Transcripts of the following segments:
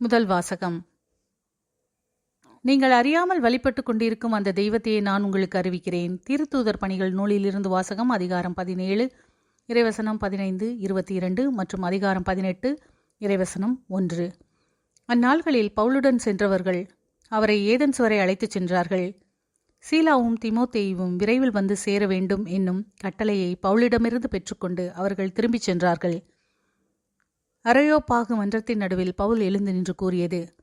முதல் வாசகம். நீங்கள் அறியாமல் வழிபட்டுக் கொண்டிருக்கும் அந்த தெய்வத்தையே நான் உங்களுக்கு அறிவிக்கிறேன். திருத்தூதர் பணிகள் நூலிலிருந்து வாசகம் அதிகாரம் பதினேழு இறைவசனம் பதினைந்து இருபத்தி இரண்டு மற்றும் அதிகாரம் பதினெட்டு இறைவசனம் ஒன்று. அந்நாள்களில் பவுலுடன் சென்றவர்கள் அவரை ஏதன்ஸ் வரை அழைத்துச் சென்றார்கள். சீலாவும் திமோத்தேயும் விரைவில் வந்து சேர வேண்டும் என்னும் கட்டளையை பவுலிடமிருந்து பெற்றுக்கொண்டு அவர்கள் திரும்பிச் சென்றார்கள். அரையோப்பாகு மன்றத்தின் நடுவில் பவுல் எழுந்து நின்று கூறியது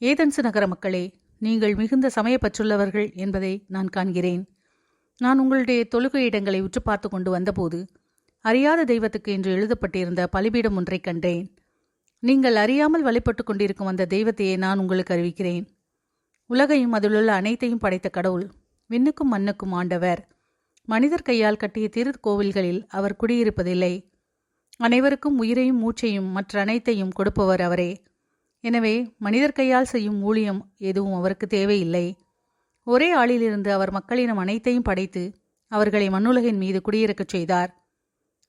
ஏதென்சு நகர மக்களே நீங்கள் மிகுந்த சமயப்பற்றுள்ளவர்கள் என்பதை நான் காண்கிறேன். நான் உங்களுடைய தொழுகை இடங்களை உற்று பார்த்து கொண்டு வந்தபோது அறியாத தெய்வத்துக்கு என்று எழுதப்பட்டிருந்த பலிபீடம் ஒன்றைக் கண்டேன். நீங்கள் அறியாமல் வழிபட்டு கொண்டிருக்கும் அந்த தெய்வத்தையே நான் உங்களுக்கு அறிவிக்கிறேன். உலகையும் அதிலுள்ள அனைத்தையும் படைத்த கடவுள் விண்ணுக்கும் மண்ணுக்கும் ஆண்டவர். மனிதர் கையால் கட்டிய திரு கோவில்களில் அவர் குடியிருப்பதில்லை. அனைவருக்கும் உயிரையும் மூச்சையும் மற்ற அனைத்தையும் கொடுப்பவர் அவரே. எனவே மனிதர் கையால் செய்யும் ஊழியம் எதுவும் அவருக்கு தேவையில்லை. ஒரே ஆளிலிருந்து அவர் மக்களினம் அனைத்தையும் படைத்து அவர்களை மண்ணுலகின் மீது குடியிருக்கச் செய்தார்.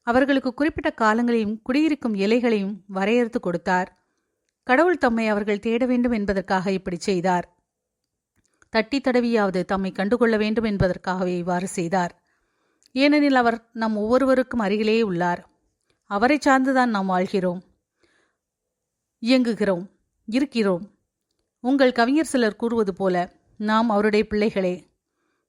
அவர்களுக்கு குறிப்பிட்ட காலங்களையும் குடியிருக்கும் எல்லைகளையும் வரையறுத்து கொடுத்தார். கடவுள் தம்மை அவர்கள் தேட வேண்டும் என்பதற்காக இப்படி செய்தார். தட்டி தடவியாவது தம்மை கண்டுகொள்ள வேண்டும் என்பதற்காகவே இவ்வாறு செய்தார். ஏனெனில் அவர் நம் ஒவ்வொருவருக்கும் அருகிலேயே உள்ளார். அவரை சார்ந்துதான் நாம் வாழ்கிறோம். இயங்குகிறோம். இருக்கிறோம். உங்கள் கவிஞர் சிலர் கூறுவது போல நாம் அவருடைய பிள்ளைகளே.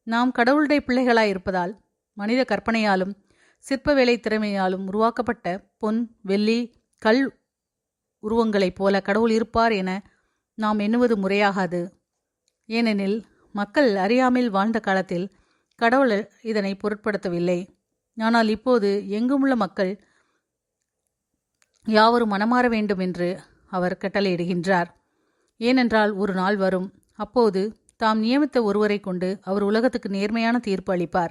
நாம் கடவுளுடைய பிள்ளைகளாய் இருப்பதால் மனித கற்பனையாலும் சிற்ப வேலை திறமையாலும் உருவாக்கப்பட்ட பொன் வெள்ளி கல் உருவங்களைப் போல கடவுள் இருப்பார் என நாம் எண்ணுவது முறையாகாது. ஏனெனில் மக்கள் அறியாமையில் வாழ்ந்த காலத்தில் கடவுள் இதனை பொருட்படுத்தவில்லை. ஆனால் இப்போது எங்குமுள்ள மக்கள் யாவரும் மனமாற வேண்டும் என்று அவர் கட்டளையிடுகின்றார். ஏனென்றால் ஒரு நாள் வரும். அப்போது தாம் நியமித்த ஒருவரை கொண்டு அவர் உலகத்துக்கு நேர்மையான தீர்ப்பு அளிப்பார்.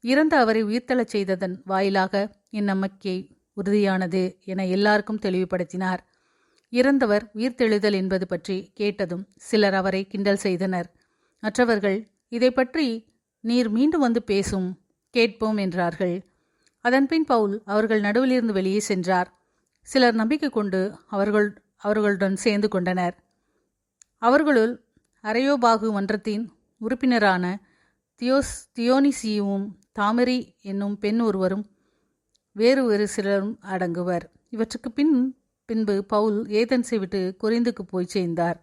இறந்த அவரை உயிர்த்தெழச் செய்ததன் வாயிலாக என் நம்பிக்கை உறுதியானது என எல்லாருக்கும் தெளிவுபடுத்தினார். இறந்தவர் உயிர்த்தெழுதல் என்பது பற்றி கேட்டதும் சிலர் அவரை கிண்டல் செய்தனர். மற்றவர்கள் இதை பற்றி நீர் மீண்டும் வந்து பேசும் கேட்போம் என்றார்கள். அதன்பின் பவுல் அவர்கள் நடுவிலிருந்து வெளியே சென்றார். சிலர் நம்பிக்கை கொண்டு அவர்கள் அவர்களுடன் சேர்ந்து கொண்டனர். அவர்களுள் அரையோபாகு மன்றத்தின் உறுப்பினரான தியோஸ் தியோனிசியும் தாமரி என்னும் பெண் ஒருவரும் வேறு வேறு சிலரும் அடங்குவர். இவற்றுக்கு பின் பின்பு பவுல் ஏதன்ஸை விட்டு குறைந்துக்கு போய் சேர்ந்தார்.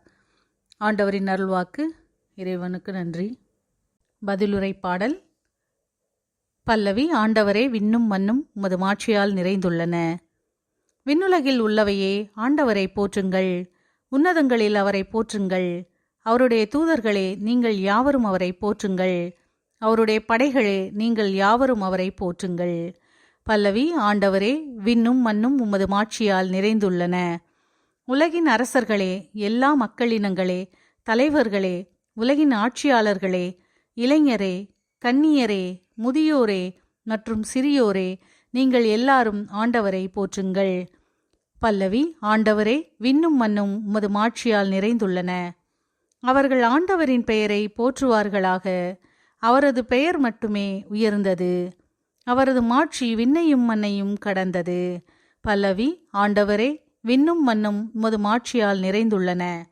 ஆண்டவரின் அருள்வாக்கு இறைவனுக்கு நன்றி. பதிலுரை பாடல் பல்லவி ஆண்டவரே விண்ணும் மண்ணும் உமது மாட்சியால் நிறைந்துள்ளன. விண்ணுலகில் உள்ளவையே ஆண்டவரை போற்றுங்கள். உன்னதங்களில் அவரை போற்றுங்கள். அவருடைய தூதர்களே நீங்கள் யாவரும் அவரை போற்றுங்கள். அவருடைய படைகளே நீங்கள் யாவரும் அவரை போற்றுங்கள். பல்லவி ஆண்டவரே விண்ணும் மண்ணும் உமது மாட்சியால் நிறைந்துள்ளன. உலகின் அரசர்களே எல்லா மக்களினங்களே தலைவர்களே உலகின் ஆட்சியாளர்களே இளைஞரே கன்னியரே முதியோரே மற்றும் சிறியோரே நீங்கள் எல்லாரும் ஆண்டவரை போற்றுங்கள். பல்லவி ஆண்டவரே விண்ணும் மண்ணும் உமது மாட்சியால் நிறைந்துள்ளன. அவர்கள் ஆண்டவரின் பெயரை போற்றுவார்களாக. அவரது பெயர் மட்டுமே உயர்ந்தது. அவரது மாட்சி விண்ணையும் மண்ணையும் கடந்தது. பல்லவி ஆண்டவரே விண்ணும் மண்ணும் உமது மாட்சியால் நிறைந்துள்ளன.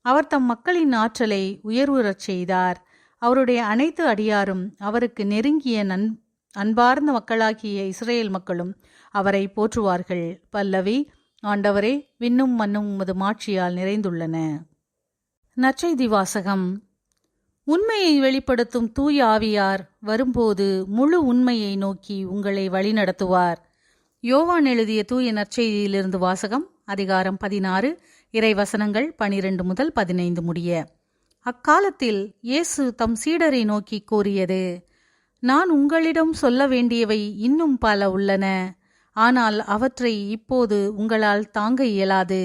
அவர் தம் மக்களின் ஆற்றலை உயர்வுறச் செய்தார். அவருடைய அனைத்து அடியாரும் அவருக்கு நெருங்கிய நன் அன்பார்ந்த மக்களாகிய இஸ்ரேல் மக்களும் அவரை போற்றுவார்கள். பல்லவி ஆண்டவரே விண்ணும் மண்ணும் உமது மாட்சியால் நிறைந்துள்ளன. நற்செய்தி வாசகம். உண்மையை வெளிப்படுத்தும் தூய ஆவியார் வரும்போது முழு உண்மையை நோக்கி உங்களை வழிநடத்துவார். யோவான் எழுதிய தூய நற்செய்தியிலிருந்து வாசகம் அதிகாரம் பதினாறு இறைவசனங்கள் பனிரெண்டு முதல் பதினைந்து முடிய. அக்காலத்தில் இயேசு தம் சீடரை நோக்கி கூறியது நான் உங்களிடம் சொல்ல வேண்டியவை இன்னும் பல உள்ளன. ஆனால் அவற்றை இப்போது உங்களால் தாங்க இயலாது.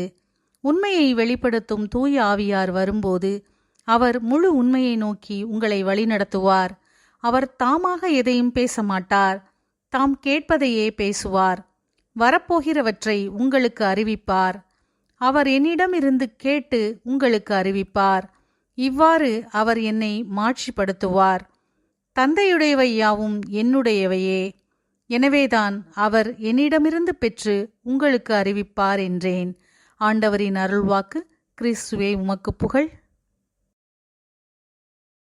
உண்மையை வெளிப்படுத்தும் தூய ஆவியார் வரும்போது அவர் முழு உண்மையை நோக்கி உங்களை வழிநடத்துவார். அவர் தாமாக எதையும் பேச மாட்டார் தாம் கேட்பதையே பேசுவார். வரப்போகிறவற்றை உங்களுக்கு அறிவிப்பார். அவர் என்னிடமிருந்து கேட்டு உங்களுக்கு அறிவிப்பார். இவ்வாறு அவர் என்னை மாட்சிப்படுத்துவார். தந்தையுடையவை யாவும் என்னுடையவையே. எனவேதான் அவர் என்னிடமிருந்து பெற்று உங்களுக்கு அறிவிப்பார் என்றேன். ஆண்டவரின் அருள்வாக்கு கிறிஸ்துவே உமக்கு புகழ்.